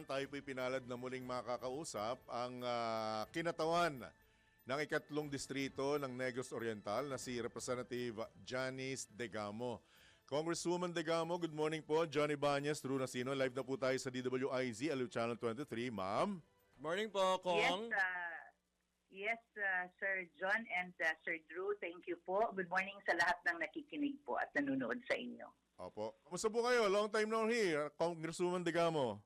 nakaraan tayo po'y pinalad na muling makakausap ang ah, kinatawan ng ikatlong distrito ng Negros Oriental na si Representative Janice Degamo. Congresswoman Degamo, good morning po. Johnny Banyas, Drew Nasino. Live na po tayo sa DWIZ, Aliw Channel 23. Ma'am? Morning po, Kong. Yes, uh, yes uh, Sir John and uh, Sir Drew, thank you po. Good morning sa lahat ng nakikinig po at nanonood sa inyo. Opo. Kamusta po kayo? Long time no here. Congresswoman Degamo.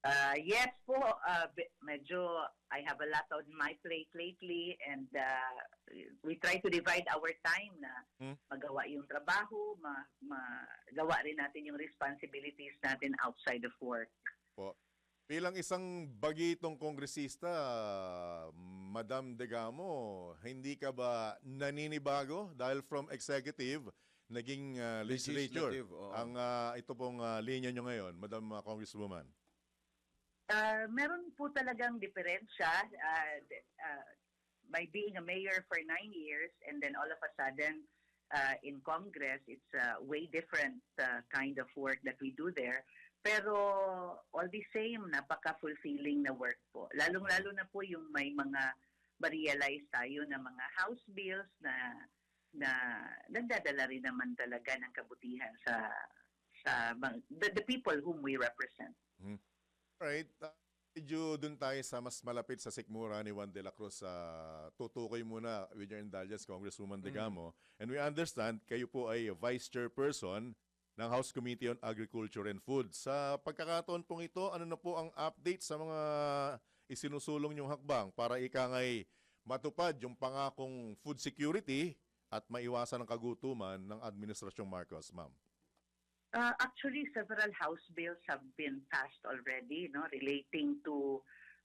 Uh, yes po, uh, medyo I have a lot on my plate lately and uh, we try to divide our time na Hmm. magawa yung trabaho, ma- magawa rin natin yung responsibilities natin outside of work. Po. Bilang isang bagitong kongresista, Madam Degamo, hindi ka ba naninibago dahil from executive naging uh, legislature Legislative, ang uh, ito pong uh, linya nyo ngayon, Madam uh, Congresswoman? Uh, meron po talagang diferensya. Uh, uh, by being a mayor for nine years and then all of a sudden uh, in Congress, it's a way different uh, kind of work that we do there. Pero all the same, napaka-fulfilling na work po. Lalong-lalo na po yung may mga ma-realize tayo na mga house bills na na nagdadala rin naman talaga ng kabutihan sa sa the, the people whom we represent. Alright, uh, medyo dun tayo sa mas malapit sa sikmura ni Juan de la Cruz. Uh, tutukoy muna with your indulgence, Congresswoman Degamo. And we understand, kayo po ay Vice Chairperson ng House Committee on Agriculture and Food. Sa pagkakataon pong ito, ano na po ang update sa mga isinusulong yung hakbang para ikangay matupad yung pangakong food security at maiwasan ang kagutuman ng Administrasyong Marcos, ma'am? Uh, actually, several House bills have been passed already, no, relating to,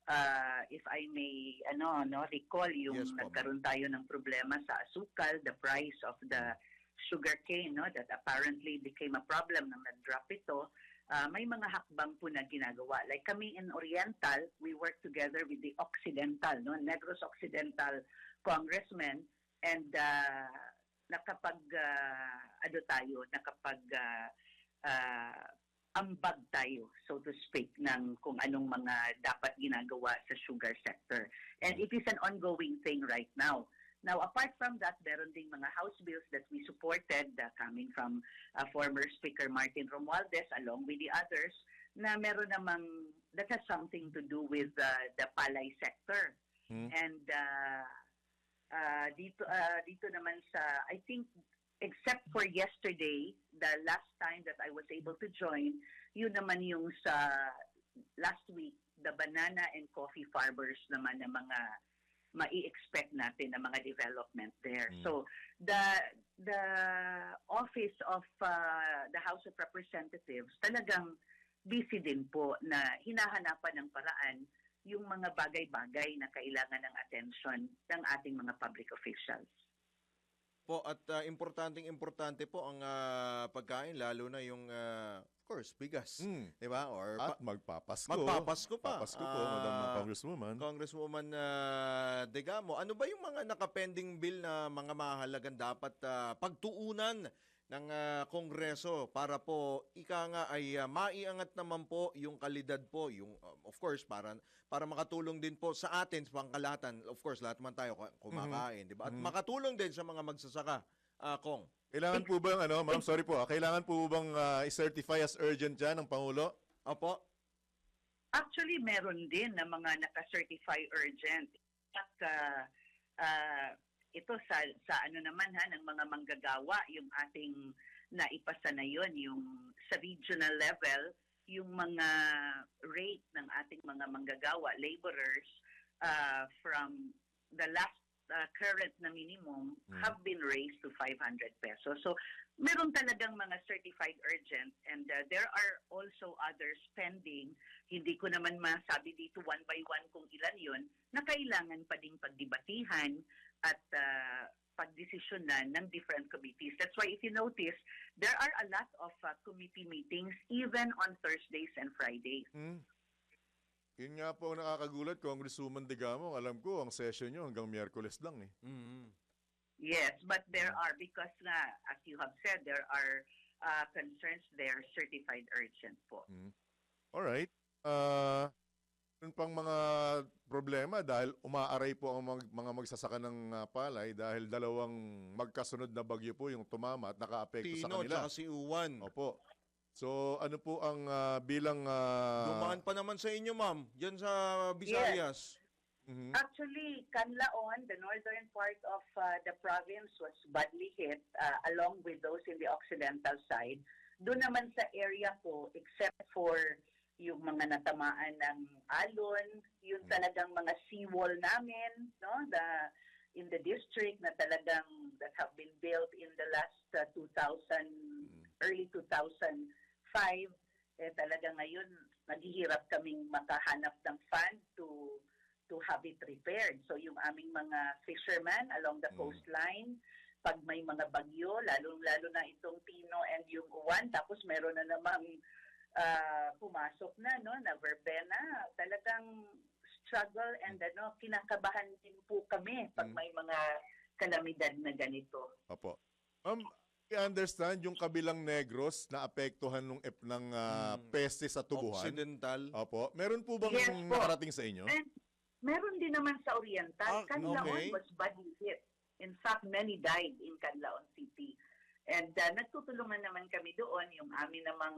uh, if I may, ano, no, recall yung Yes, nagkaroon tayo ng problema sa asukal, the price of the sugar cane, no, that apparently became a problem nang nag-drop ito. Uh, may mga hakbang po na ginagawa. Like kami in Oriental, we work together with the Occidental, no, Negros Occidental congressmen, and uh, nakapag, uh, ano tayo, nakapag, uh, uh, ambag tayo, so to speak, ng kung anong mga dapat ginagawa sa sugar sector. And it is an ongoing thing right now. Now, apart from that, meron ding mga house bills that we supported uh, coming from uh, former Speaker Martin Romualdez along with the others na meron namang that has something to do with uh, the palay sector. Hmm. And uh, uh, dito uh, dito naman sa I think except for yesterday, the last time that I was able to join, yun naman yung sa last week, the banana and coffee farmers naman na mga mai-expect natin na mga development there. Mm. So the the office of uh, the House of Representatives talagang busy din po na hinahanapan ng paraan yung mga bagay-bagay na kailangan ng attention ng ating mga public officials. Po, at ah, importanteng importante po ang ah, pagkain, lalo na yung, ah, of course, bigas. Mm. Di ba? Or At pa- magpapasko. Magpapasko pa. Papasko po, Ah, Madam Congresswoman. Congresswoman ah, Degamo, ano ba yung mga nakapending bill na mga mahalagang dapat ah, pagtuunan ng ah, Kongreso para po ika nga ay ah, maiangat naman po yung kalidad po yung um, of course para para makatulong din po sa atin sa pangkalahatan. Of course lahat man tayo ku- kumakain di ba? At makatulong din sa mga magsasaka ah, Kong. Kailangan po ba yung ano, ma'am, sorry po, ah, kailangan po bang ah, i-certify as urgent yan ng Pangulo? Opo. Actually, meron din na mga naka-certify urgent. At uh, uh, ito sa, sa ano naman ha, ng mga manggagawa, yung ating naipasa na yun, yung sa regional level, yung mga rate ng ating mga manggagawa, laborers, uh, from the last uh, current na minimum Mm. have been raised to 500 pesos. So, meron talagang mga certified urgent and uh, there are also others pending. Hindi ko naman masabi dito one by one kung ilan yon na kailangan pa ding pagdibatihan at uh, pagdesisyonan ng different committees. That's why if you notice, there are a lot of uh, committee meetings even on Thursdays and Fridays. Hmm? Yun nga po ang nakakagulat, Congresswoman Degamo. Alam ko, ang session nyo hanggang Miyerkules lang eh. mm Yes, but there are, because nga, as you have said, there are uh, concerns there certified urgent po. Alright. ah, meron pang mga problema dahil umaaray po ang mag- mga magsasaka ng ah, palay dahil dalawang magkasunod na bagyo po yung tumama at nakaapekto sa Tino kanila. tsaka si Uwan. Opo. So ano po ang ah, bilang ah, Dumaan pa naman sa inyo, ma'am. Diyan sa Visayas. mhm. Actually, Canlaon, the northern part of uh, the province was badly hit uh, along with those in the occidental side. Doon naman sa area ko, except for yung mga natamaan ng alon, yung Mm. talagang mga seawall namin, no, the in the district na talagang that have been built in the last uh, 2000 early 2005 eh talaga ngayon naghihirap kaming makahanap ng fund to to have it repaired. So yung aming mga fishermen along the Mm. coastline, pag may mga bagyo, lalo-lalo na itong Tino and yung Uwan, tapos meron na namang ah, pumasok na, no, na verbena, talagang struggle and ano, kinakabahan din po kami pag Mm. may mga kalamidad na ganito. Opo. Ma'am, I understand yung kabilang Negros na apektuhan ng ng ah, Mm. peste sa tubuhan. Occidental. Opo. Meron po bang Yes po. nakarating sa inyo? And meron din naman sa Oriental. Ah, Canlaon okay. was badly hit. In fact, many died in Canlaon City. And uh, nagtutulungan naman kami doon, yung amin namang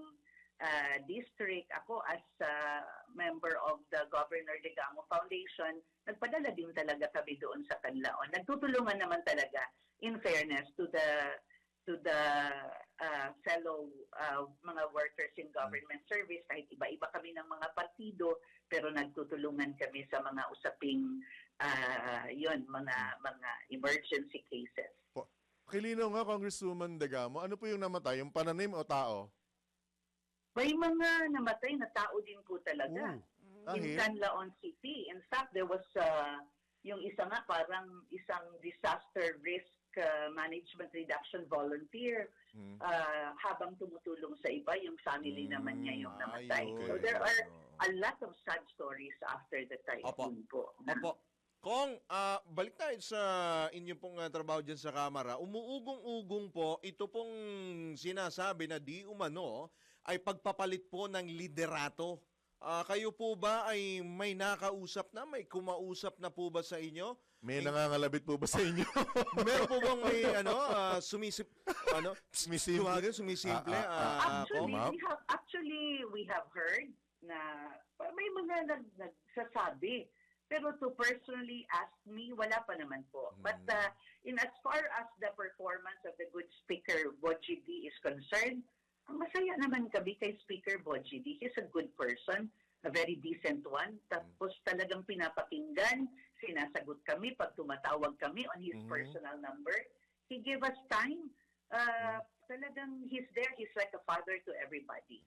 uh, district, ako as uh, member of the Governor Legamo Foundation, nagpadala din talaga kami doon sa Canlaon. Nagtutulungan naman talaga, in fairness to the to the uh, fellow uh, mga workers in government service, kahit iba-iba kami ng mga partido, pero nagtutulungan kami sa mga usaping ah yon mga mga emergency cases. Kilinaw nga, Congresswoman Degamo, ano po yung namatay? Yung pananim o tao? May mga namatay na tao din po talaga Ooh, in dahil? Canlaon City. In fact, there was uh, yung isa nga parang isang disaster risk uh, management reduction volunteer Hmm. uh, habang tumutulong sa iba, yung family naman niya yung Mm, namatay. ayun. So there are a lot of sad stories after the typhoon po. Opo. Kong, ah, balik tayo sa inyong pong ah, trabaho dyan sa Kamara. Umuugong-ugong po, ito pong sinasabi na di umano ay pagpapalit po ng liderato. Ah, kayo po ba ay may nakausap na, may kumausap na po ba sa inyo? May nangangalabit po ba sa inyo? Meron po bang may ano, ah, sumisip, ano, Sumisimple. tumagal, sumisimple? Ah, ah, ah, Actually, ma'am? we have actually we have heard na may mga nag, nagsasabi. Pero to personally ask me, wala pa naman po. Hmm. But uh, in as far as the performance of the good speaker Boji D is concerned, masaya naman kami kay Speaker Boji D. He's a good person, a very decent one. Tapos talagang pinapakinggan, sinasagot kami pag tumatawag kami on his Mhm. personal number. He gave us time. Uh, Talagang he's there. He's like a father to everybody.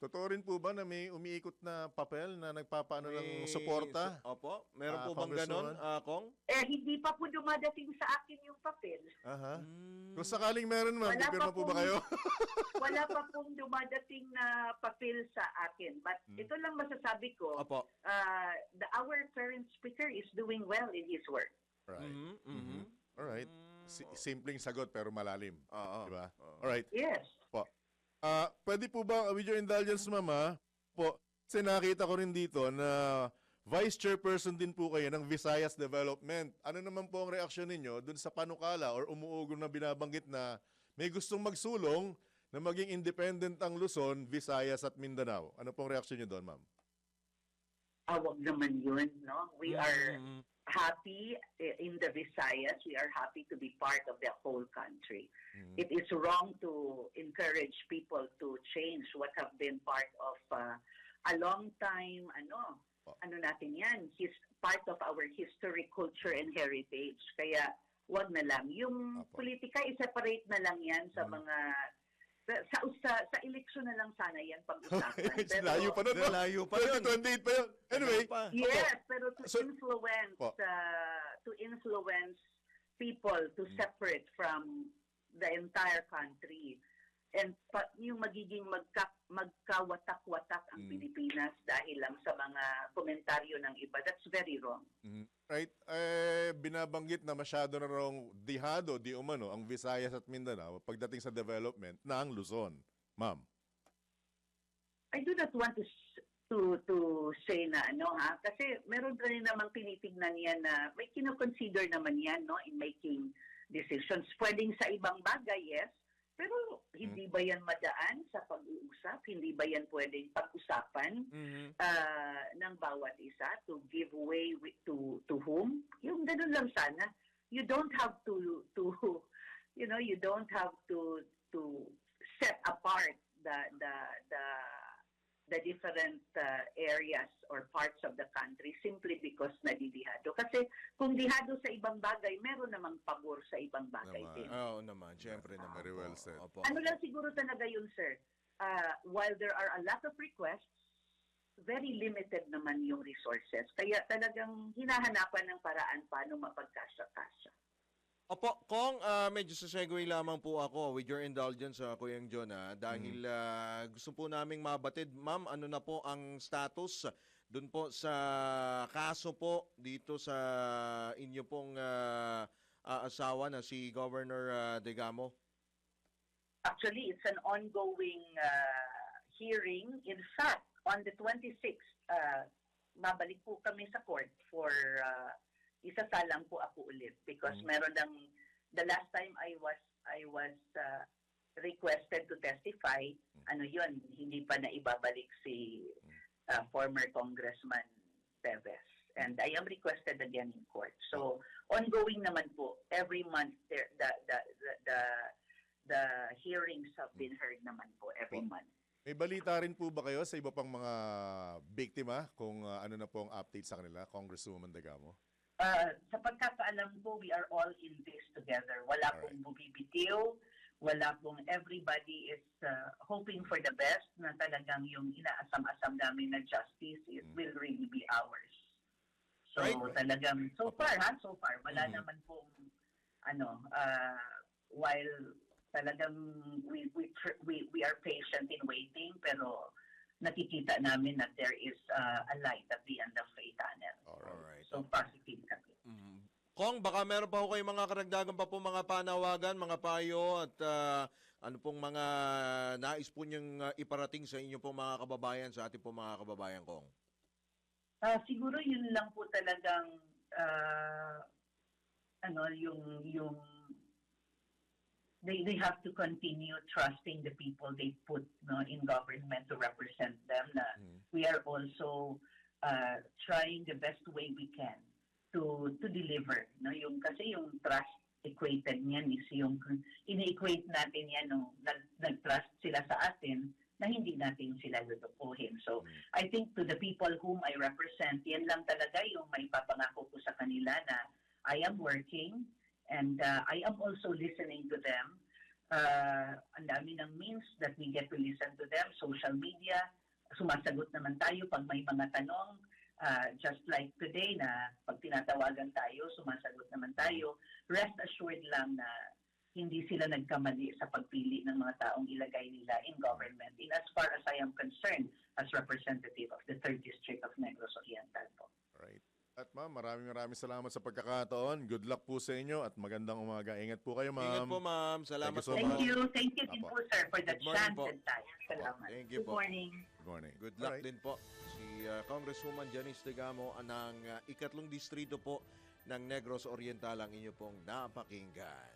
Totoo rin po ba na may umiikot na papel na nagpapaano ng May- suporta? Opo, meron Ah, po bang ganon, Congresswoman? ah, Kong? Eh, hindi pa po dumadating sa akin yung papel. Aha. Mm. Kung sakaling meron, ma'am, pipirma pa po ba kayo? Wala pa pong dumadating na papel sa akin. But Hmm. ito lang masasabi ko, Opo. uh, the, our current speaker is doing well in his work. right. Mhm, mhm. Alright. Mm, Si- simpleng sagot pero malalim. Oo. Di ba? Oo. Alright. Yes. Ah, pwede po ba, with your indulgence, mama, po, kasi nakita ko rin dito na Vice Chairperson din po kayo ng Visayas Development. Ano naman po ang reaksyon ninyo dun sa panukala or umuugong na binabanggit na may gustong magsulong na maging independent ang Luzon, Visayas at Mindanao? Ano pong reaksyon niyo doon, ma'am? Awag naman yun, no? We are Mhm. Happy in the Visayas. We are happy to be part of the whole country. Mhm. it is wrong to encourage people to change what have been part of uh, a long time ano Oh. ano natin yan his part of our history culture and heritage kaya wag na lang yung Apo. politika i-separate na lang yan sa Mm. mga sa sa, sa, election na lang sana yan pag-usapan Pero- Layo pa nun, no? Layo pa yun. 2028 pa yun. Anyway, pa. Yes, pero to So- influence Po. uh, to influence people to separate from the entire country and pa, yung magiging magka, magkawatak-watak ang Mm. Pilipinas dahil lang sa mga komentaryo ng iba. That's very wrong. Mhm. Right. Eh, binabanggit na masyado na raw dihado, di umano, ang Visayas at Mindanao pagdating sa development ng Luzon. Ma'am. I do not want to to to say na ano ha kasi meron pa rin namang tinitignan yan na may kino-consider naman yan no in making decisions pwedeng sa ibang bagay yes pero hindi ba yan madaan sa pag-uusap? Hindi ba yan pwedeng pag-usapan Mhm. ah, ng bawat isa to give way with, to to whom? Yung ganun lang sana. You don't have to to you know you don't have to to set apart the the the the different uh, areas or parts of the country simply because nadidihado kasi kung dihado sa ibang bagay meron namang pabor sa ibang bagay Naman. din Oo naman, syempre naman. Very well said. Opo. ano lang siguro talaga yun, sir? Uh, while there are a lot of requests, very limited naman yung resources. Kaya talagang hinahanapan ng paraan paano mapagkasya-kasya. Opo, Kong, ah, medyo sa segue lamang po ako with your indulgence, uh, Kuyang John, ah, dahil ah, gusto po naming mabatid, ma'am, ano na po ang status dun po sa kaso po dito sa inyo pong ah, ah, asawa na si Governor ah, Degamo? Actually, it's an ongoing uh, hearing. In fact, on the 26th, uh, mabalik po kami sa court for uh, isasalang po ako ulit because Mm. meron ng the last time I was I was uh, requested to testify ano yun hindi pa na ibabalik si uh, former congressman Teves and I am requested again in court. So ongoing naman po. Every month there the the the, the the hearings have been heard naman po every month. May balita rin po ba kayo sa iba pang mga biktima kung ah, ano na po ang update sa kanila, Congresswoman Dagamo? Uh, sa pagkakaalam po, we are all in this together. Wala Alright. pong bumibitiw, wala pong everybody is uh, hoping for the best na talagang yung inaasam-asam namin na justice it Mm. will really be ours. So Right. talagang, so far ha, so far, wala Mhm. naman pong, ano, uh, while talagang we, we, we, we are patient in waiting, pero nakikita namin that there is uh, a light at the end of the tunnel. So positive kami. Mm. Kong, baka meron pa ho kayong mga karagdagan pa po mga panawagan, mga payo at ah, ano pong mga nais po niyong ah, iparating sa inyo pong mga kababayan, sa ating pong mga kababayan, Kong? Ah, siguro yun lang po talagang ah, ano yung yung they they have to continue trusting the people they put no in government to represent them na Mm. we are also uh, trying the best way we can to to deliver no? Yung kasi yung trust equated niyan is yung ini-equate natin yan no nag, nag-trust sila sa atin na hindi natin sila lutupuhin so Mm. I think to the people whom I represent yan lang talaga yung may papangako ko sa kanila na I am working and uh, I am also listening to them. Uh, ang dami ng means that we get to listen to them social media sumasagot naman tayo pag may mga tanong uh, just like today na pag tinatawagan tayo, sumasagot naman tayo, rest assured lang na hindi sila nagkamali sa pagpili ng mga taong ilagay nila in government. In as far as I am concerned, as representative of the 3rd District of Negros Oriental po. Right. At ma'am, maraming maraming salamat sa pagkakataon. Good luck po sa inyo at magandang umaga. Ingat po kayo, ma'am. Ingat po, ma'am. Salamat Thank you so po, Thank you. Thank you din po, sir, for the chance and time. Salamat. Thank you po. Good morning. Good luck Alright. din po si ah, Congresswoman Janice Degamo ng ah, ikatlong distrito po ng Negros Oriental ang inyo pong napakinggan.